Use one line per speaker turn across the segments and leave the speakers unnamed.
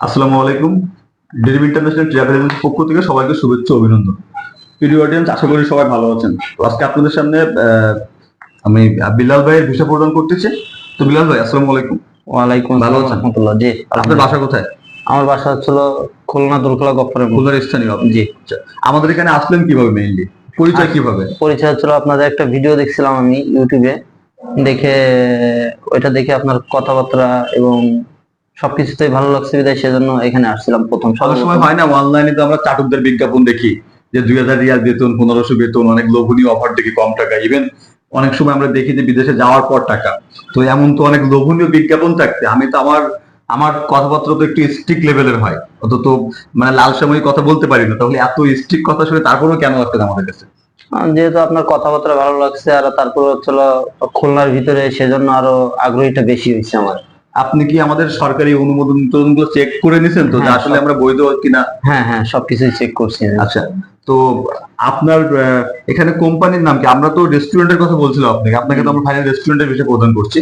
আসসালামু আলাইকুম। ডেরিম international travel এজেন্সির পক্ষ থেকে সবাইকে শুভেচ্ছা অভিনন্দন। প্রিয় অডিয়েন্স আশা করি সবাই ভালো আছেন। তো আজকে আপনাদের সামনে আমি বিলাল ভাইয়ের ভিসা প্রদান করতেছি। তো বিলাল ভাই আসসালামু আলাইকুম।
ওয়ালাইকুম
ভালো আছেন?
রহমতুল্লাহ জি
আপনার বাসা কোথায়?
আমার বাসা হচ্ছিল খুলনা দুলখোলা গফরের।
খুলনার স্থানীয় আপনি?
জি।
আচ্ছা, আমাদের এখানে আসলেন কীভাবে মেইনলি পরিচয় কীভাবে?
পরিচয় হচ্ছিল আপনাদের একটা ভিডিও দেখছিলাম আমি ইউটিউবে দেখে ওইটা দেখে আপনার কথাবার্তা এবং সবকিছুতেই ভালো লাগছে বিদায় সেজন্য এখানে আসছিলাম প্রথম
সময় হয় না অনলাইনে তো আমরা চাটকদের বিজ্ঞাপন দেখি যে দুই হাজার রিয়াল বেতন পনেরোশো বেতন অনেক লোভনীয় অফার দেখি কম টাকা ইভেন অনেক সময় আমরা দেখি যে বিদেশে যাওয়ার পর টাকা। তো এমন তো অনেক লোভনীয় বিজ্ঞাপন থাকছে। আমি তো আমার আমার কথাবার্তা তো একটু স্ট্রিক লেভেলের হয়। অত তো মানে লাল সময় কথা বলতে পারি না তাহলে এত স্ট্রিক কথা শুনে তারপরেও কেন আসতেন আমাদের কাছে?
যেহেতু আপনার কথাবার্তা ভালো লাগছে আর তারপর হচ্ছিল খুলনার ভিতরে সেজন্য আরও আগ্রহীটা বেশি হয়েছে আমার।
আপনি কি আমাদের সরকারি অনুমোদনগুলো চেক করে নিছেন তো যে
হ্যাঁ,
আসলে আমরা বৈধ কিনা?
হ্যাঁ হ্যাঁ সবকিছুই চেক করছি
আচ্ছা তো আপনার এখানে কোম্পানির নাম কি? আমরা তো রেস্টুরেন্টের কথা বলছিলাম আপনাকে। আপনাকে তো আমরা ফাইনাল রেস্টুরেন্টের বিষয়ে প্রদান করছি।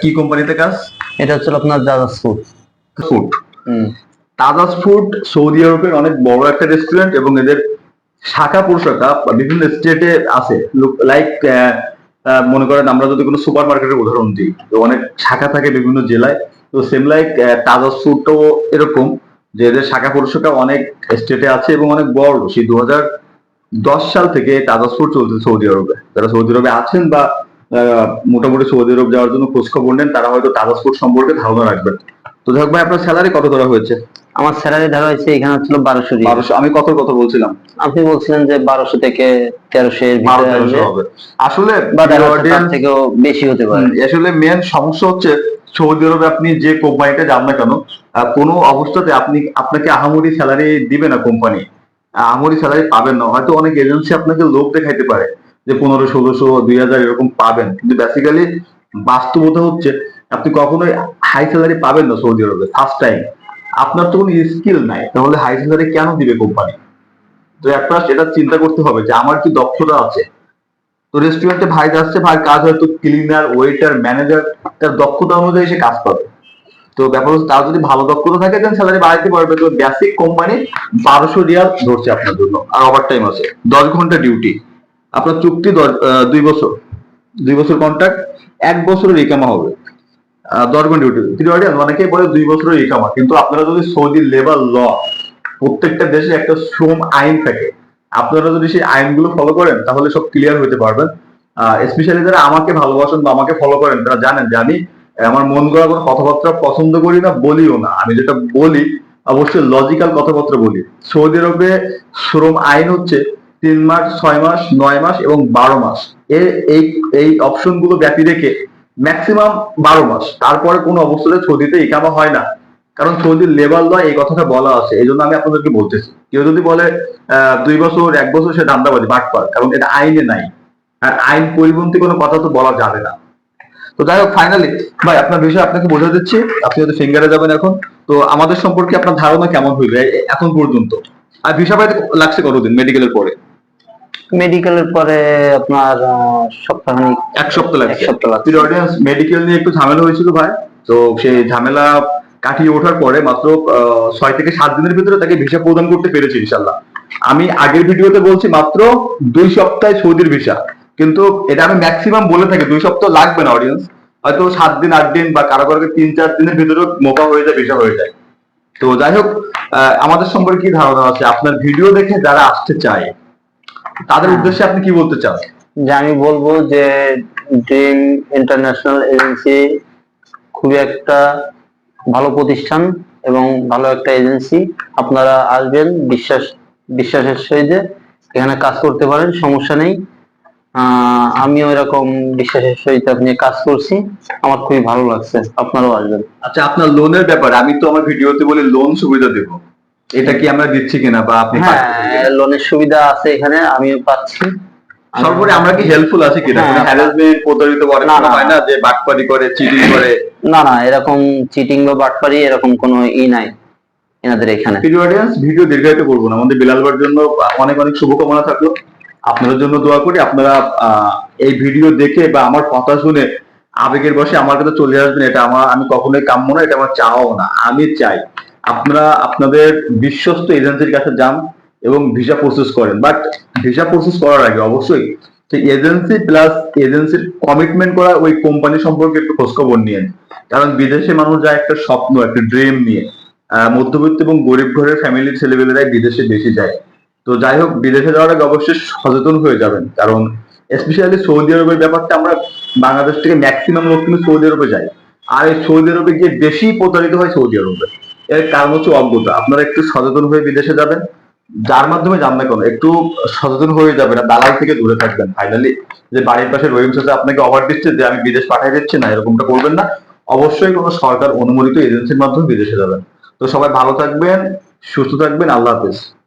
কি কোম্পানিতে কাজ?
এটা হচ্ছে আপনার জাজাজ food
food Tazaj food Saudi আরবের অনেক বড় একটা রেস্টুরেন্ট এবং এদের শাখা প্রশাখা বিভিন্ন স্টেটে আছে। লাইক মনে করেন আমরা যদি কোনো সুপার মার্কেটের উদাহরণ দিই, তো অনেক শাখা থাকে বিভিন্ন জেলায়, তো সেম লাইক তাজা সুটও এরকম, যে এদের শাখা পরিষেবা অনেক স্টেটে আছে এবং অনেক বড় সেই দু দশ সাল থেকে তাজা সুট চলছে সৌদি আরবে। যারা সৌদি আরবে আছেন বা মোটামুটি সৌদি আরব যাওয়ার জন্য খোঁজ খবর নেন, তারা হয়তো তাজা সুট সম্পর্কে ধারণা রাখবেন। তো যাই ভাই আপনার স্যালারি কত ধরা হয়েছে?
আমার স্যালারি ধরা হয়েছে এখানে হচ্ছিল বারোশো
বারোশো আমি কত কথা বলছিলাম?
আপনি বলছিলেন যে বারোশো থেকে তেরোশো এর ভিতরে
হবে। আসলে
থেকেও বেশি হতে পারে।
আসলে মেন সমস্যা হচ্ছে সৌদি আরবে আপনি যে কোম্পানিতে যান না কেন কোনো অবস্থাতে আপনি আপনাকে আহামরি স্যালারি দিবে না কোম্পানি। আহামরি স্যালারি পাবেন না। হয়তো অনেক এজেন্সি আপনাকে লোক দেখাইতে পারে যে পনেরো ষোলোশো দুই হাজার এরকম পাবেন। কিন্তু বেসিক্যালি বাস্তবতা হচ্ছে আপনি কখনোই হাই স্যালারি পাবেন না সৌদি আরবে ফার্স্ট টাইম আপনার তো কোনো স্কিল নাই, তাহলে হাই স্যালারি কেন দিবে কোম্পানি তো একটা এটা চিন্তা করতে হবে যে আমার কি দক্ষতা আছে? তো রেস্টুরেন্টে ভাই যাচ্ছে, ভাই কাজ হয়তো ক্লিনার ওয়েটার ম্যানেজার তার দক্ষতা অনুযায়ী সে কাজ পাবে। তো ব্যাপার হচ্ছে তার যদি ভালো দক্ষতা থাকে দেন স্যালারি বাড়াইতে পারবে। তো বেসিক কোম্পানি বারোশো রিয়াল ধরছে আপনার জন্য, আর ওভার টাইম আছে। দশ ঘণ্টা ডিউটি আপনার চুক্তি দুই বছর। দুই বছর কন্ট্রাক্ট এক বছরের ইকামা হবে। দশ ঘণ্টা ডিউটি বলে দুই ইকামা কিন্তু আপনারা যদি সৌদি লেবার ল, প্রত্যেকটা দেশে একটা শ্রম আইন থাকে, আপনারা যদি সেই আইনগুলো ফলো করেন, তাহলে সব ক্লিয়ার হতে পারবেন। স্পেশালি যারা আমাকে ভালোবাসেন বা আমাকে ফলো করেন, তারা জানেন যে আমি, আমার মন গড়া কোনো কথাবার্তা পছন্দ করি না, বলিও না। আমি যেটা বলি, অবশ্যই লজিক্যাল কথাবার্তা বলি। সৌদি আরবে শ্রম আইন হচ্ছে তিন মাস, ছয় মাস, নয় মাস এবং বারো মাস। এই এই অপশনগুলো ব্যাপী রেখে ম্যাক্সিমাম বারো মাস। তারপরে কোনো অবস্থাতে সৌদিতে ইকামা হয় না। কারণ সৌদির লেবার ল এই কথাটা বলা আছে। এই জন্য আমি আপনাদেরকে বলতেছি। কেউ যদি বলে দুই বছর, এক বছর সে ধান্দাবাজি বাটপার কারণ এটা আইনে নাই। আর আইন পরিপন্থী কোনো কথা তো বলা যাবে না। তো যাই হোক ফাইনালি ভাই, আপনার বিষয় আপনাকে বোঝা দিচ্ছি। আপনি যদি ফিঙ্গারে যাবেন এখন। তো আমাদের সম্পর্কে আপনার ধারণা কেমন হইবে এখন পর্যন্ত? আর ভিসা পাইতে লাগছে কতদিন? মেডিকেলের পরে?
মেডিকেলের পরে আপনার সপ্তাহখানিক
এক সপ্তাহ লাগছে।
এক সপ্তাহ লাগছে।
অডিয়েন্স মেডিকেল নিয়ে একটু ঝামেলা হয়েছিল ভাই। তো সেই ঝামেলা কাটিয়ে ওঠার পরে মাত্র আহ, ছয় থেকে সাত দিনের ভিতরে তাকে ভিসা প্রদান করতে পেরেছি ইনশাল্লাহ আমি আগের ভিডিওতে বলছি মাত্র দুই সপ্তাহে সৌদির ভিসা। কিন্তু এটা আমি ম্যাক্সিমাম বলে থাকি দুই সপ্তাহ লাগবে না অডিয়েন্স হয়তো সাত দিন আট দিন বা কারও কারও তিন চার দিনের ভিতরে মোকা হয়ে যায় ভিসা হয়ে যায়। তো যাই হোক আহ, আমাদের সম্পর্কে কি ধারণা আছে? আপনার ভিডিও দেখে যারা আসতে চায় তাদের উদ্দেশ্যে আপনি কি বলতে চান?
যে আমি বলব যে ড্রিম ইন্টারন্যাশনাল এজেন্সি খুবই একটা ভালো প্রতিষ্ঠান এবং ভালো একটা এজেন্সি। আপনারা আসবেন বিশ্বাস বিশ্বাসের সহিত এখানে কাজ করতে পারেন সমস্যা নেই। আহ, আমিও এরকম বিশ্বাসের সহিত আপনি কাজ করছি। আমার খুবই ভালো লাগছে আপনারাও আসবেন।
আচ্ছা আপনার লোনের ব্যাপারে আমি তো আমার ভিডিওতে বলি লোন সুবিধা দেব। এটা কি আমরা দিচ্ছি কিনা বা আপনি কিনা?
হ্যাঁ লোনের সুবিধা আছে এখানে আমিও পাচ্ছি।
সর্বোপরি আমরা কি হেল্পফুল আছি কিনা?
হ্যাঁ।
হ্যারাসমেন্ট প্রতারিত করে
না, না,
হয় না যে বাটপারি করে চিটিং করে?
না না এরকম চিটিং বা বাটপারি এরকম কোনো ই নাই এনাদের এখানে।
প্রিয় অডিয়েন্স ভিডিও দীর্ঘায়িত করব না। আমাদের বিলাল ভাইয়ের জন্য অনেক অনেক শুভকামনা থাকল। আপনাদের জন্য দোয়া করি। আপনারা এই ভিডিও দেখে বা আমার কথা শুনে আবেগের বসে আমার কাছে চলে আসবেন। এটা আমার আমি কখনোই কাম্য না এটা আমার চাও না। আমি চাই। আপনারা আপনাদের বিশ্বস্ত এজেন্সির কাছে যান এবং ভিসা প্রসেস করেন। বাট ভিসা প্রসেস করার আগে অবশ্যই সেই এজেন্সি প্লাস এজেন্সির কমিটমেন্ট করা ওই কোম্পানি সম্পর্কে একটু খোঁজখবর নিয়েন। কারণ বিদেশে মানুষ যায় একটা স্বপ্ন, একটা ড্রিম নিয়ে মধ্যবিত্ত এবং গরিব ঘরের ফ্যামিলির ছেলেবেলেরাই বিদেশে বেশি যায়। তো যাই হোক, বিদেশে যাওয়ার আগে অবশ্যই সচেতন হয়ে যাবেন। কারণ স্পেশালি সৌদি আরবের ব্যাপারটা আমরা বাংলাদেশ থেকে ম্যাক্সিমাম লোক কিন্তু সৌদি আরবে যায়। আর এই সৌদি আরবে গিয়ে বেশি প্রতারিত হয় সৌদি আরবে। এর কারণ হচ্ছে অজ্ঞতা আপনারা একটু সচেতন হয়ে বিদেশে যাবেন। যার মাধ্যমে যান না কেন। একটু সচেতন হয়ে যাবে না দালাল থেকে দূরে থাকবেন। ফাইনালি যে বাড়ির পাশে রহিম চাচা আপনাকে অফার দিচ্ছে যে, আমি বিদেশ পাঠিয়ে দিচ্ছি না, এরকমটা করবেন না। অবশ্যই কোনো সরকার অনুমোদিত এজেন্সির মাধ্যমে বিদেশে যাবেন। তো সবাই ভালো থাকবেন, সুস্থ থাকবেন। আল্লাহ হাফেজ।